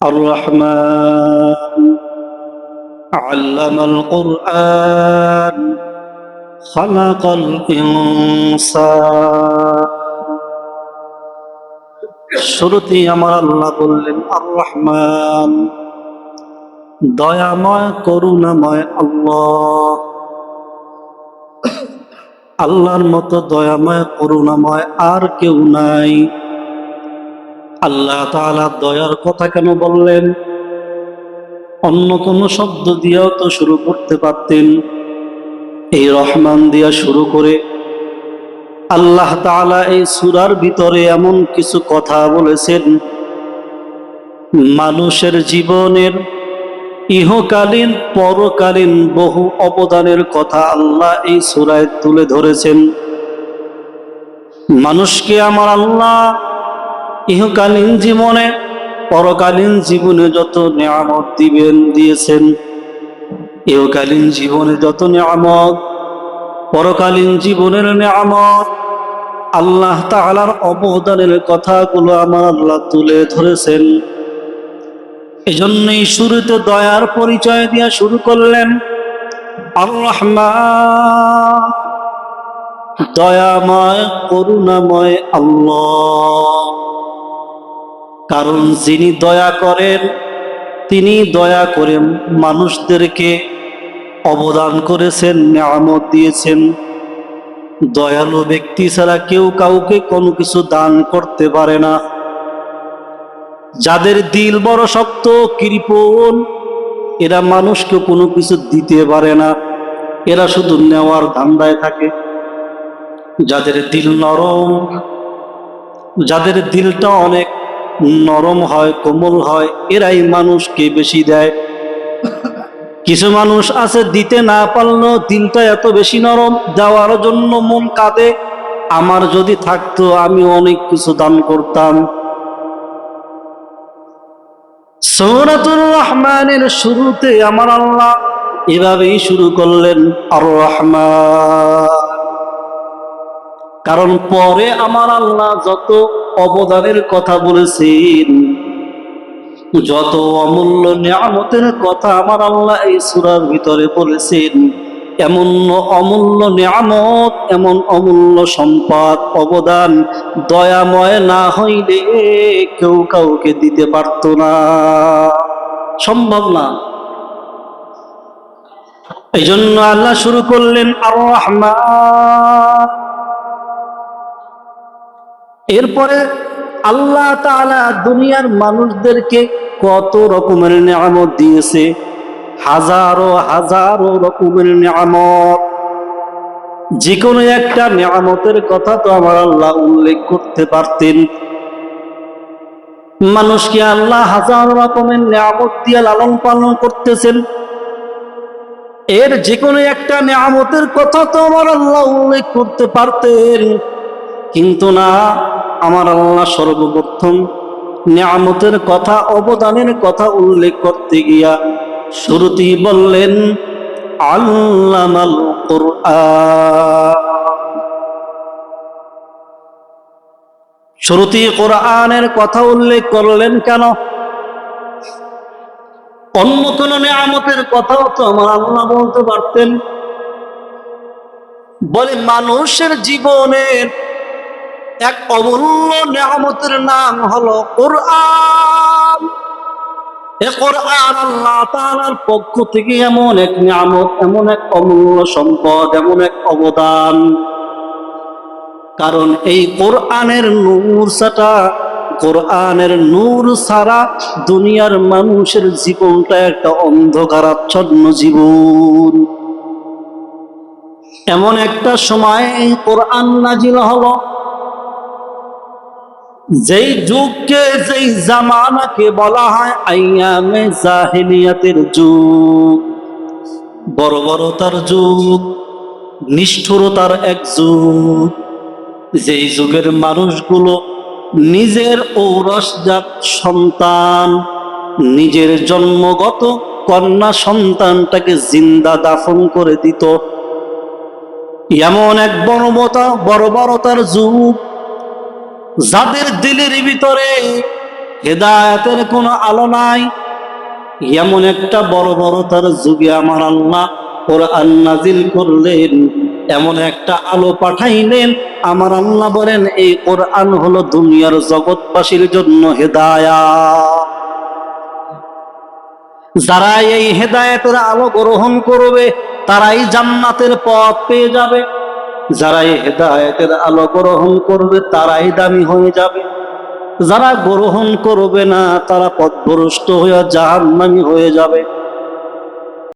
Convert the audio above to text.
الرحمن علم القرآن خلق الإنسان শুরুতেই আমার আল্লাহ বললেন আর রহমান দয়াময় করুণাময় আল্লাহ আল্লাহর মতো দয়াময় করুণাময় আর কেউ নাই আল্লাহ তাআলা দয়ার কথা কেন বললেন? অন্য কোনো শব্দ দিয়েও তো শুরু করতে পারতেন। এই রহমান দিয়া শুরু করে আল্লাহ তাআলা এই সুরার ভিতরে এমন কিছু কথা বলেছেন। মানুষের জীবনের ইহকালীন, পরকালীন বহু অবদানের কথা আল্লাহ এই সুরায় তুলে ধরেছেন। মানুষকে আমার আল্লাহ ইহকালীন জীবনে, পরকালীন জীবনে যত নিয়ামত দিবেন, দিয়েছেন, ইহকালীন জীবনে যত নিয়ামত, পরকালীন জীবনের নিয়ামত, আল্লাহ তাআলার অবদানের কথাগুলো আমার আল্লাহ তুলে ধরেছেন। এজন্যই শুরুতে দয়ার পরিচয় দিয়া শুরু করলেন রহমান দয়াময়, করুণাময় আল্লাহ। কারণ যিনি দয়া করেন, তিনি দয়া করে মানুষদেরকে অবদান করেছেন, নিয়ামত দিয়েছেন। দয়ালু ব্যক্তি ছাড়া কেউ কাউকে কোনো কিছু দান করতে পারে না। যাদের দিল বড় শক্ত, কৃপণ, এরা মানুষকে কোনো কিছু দিতে পারে না। এরা শুধু নেওয়ার ধান্দায় থাকে। যাদের দিল নরম, যাদের দিলটা অনেক নরম হয়, কোমল হয়, এরাই মানুষকে বেশি দেয়। কিছু মানুষ আছে, দিতে না পারলেও দিনটা এত বেশি নরম দেওয়ার জন্য মন কাঁদে। আমার যদি থাকতো, আমি অনেক কিছু দান করতাম। সৌরাতুর রহমানের শুরুতে আমার আল্লাহ এভাবেই শুরু করলেন, আর রহমান। কারণ পরে আমার আল্লাহ যত অবদানের কথা বলেছেন। যত অমূল্য নিয়ামতের কথা আমার আল্লাহ এই সুরার ভিতরে বলেছেন, এমন অমূল্য নিয়ামত, এমন অমূল্য সম্পদ, অবদান দয়াময় না হইলে কেউ কাউকে দিতে পারত না। সম্ভব না। এই জন্য আল্লাহ শুরু করলেন আর রহমান এরপরে আল্লাহ দুনিয়ার মানুষদেরকে কত রকমের নিয়ামত দিয়েছে? হাজারো হাজারো রকমের নিয়ামত। যে কোনো একটা নিয়ামতের কথা তো আমার আল্লাহ উল্লেখ করতে পারতেন। মানুষকে আল্লাহ হাজার রকমের নিয়ামত দিয়ে লালন পালন করতেছেন। এর যে কোনো একটা নিয়ামতের কথা তো আমার আল্লাহ উল্লেখ করতে পারতেন। কিন্তু না আমার আল্লাহ সর্বপ্রথম নিয়ামতের কথা, অবদানের কথা উল্লেখ করতে গিয়া শুরুতেই বললেন, আল্লামাল কোরআন। শুরুতেই কোরআনের কথা উল্লেখ করলেন কেন? অন্য কোন নিয়ামতের কথাও তো আমার আল্লাহ বলতে পারতেন। বলে, মানুষের জীবনের এক অমূল্য নিয়ামতের নাম হলো কোরআন। এ কোরআন আল্লাহ পক্ষ থেকে এমন এক নিয়ামত, এমন এক অমূল্য সম্পদ, এমন এক অবদান। কারণ এই কোরআনের নূর সাটা কোরআনের নূর ছাড়া দুনিয়ার মানুষের জীবনটা একটা অন্ধকারাচ্ছন্ন জীবন। এমন একটা সময় কোরআন নাজিল হলো যেই যুগকে যেই জামানাকে বলা হয় আইয়ামে জাহিলিয়াতের যুগ। বর্বরতার যুগ, নিষ্ঠুরতার এক যুগ। যেই যুগের মানুষগুলো নিজের ঔরসজাত সন্তান, নিজের জন্মগত কন্যা সন্তানটাকে জিন্দা দাফন করে দিত। এমন এক বর্বতা বর্বরতার যুগ। যাদের দিলের ভিতরে হেদায়তের কোনো আলো নাই। এমন একটা বড় বড় তার যুগে আমার আল্লাহ কোরআন নাজিল করলেন, এমন একটা আলো পাঠাইলেন। আমার আল্লাহ বলেন, এই কোরআন হলো দুনিয়ার জগৎবাসীর জন্য হেদায়া যারা এই হেদায়েতের আলো গ্রহণ করবে, তারাই জান্নাতের পথ পেয়ে যাবে। যারা এই হেদায়েতের আলো গ্রহণ করবে, তারাই দামি হয়ে যাবে। যারা গ্রহণ করবে না, তারা পথভ্রষ্ট হয়ে জাহান্নামি হয়ে যাবে।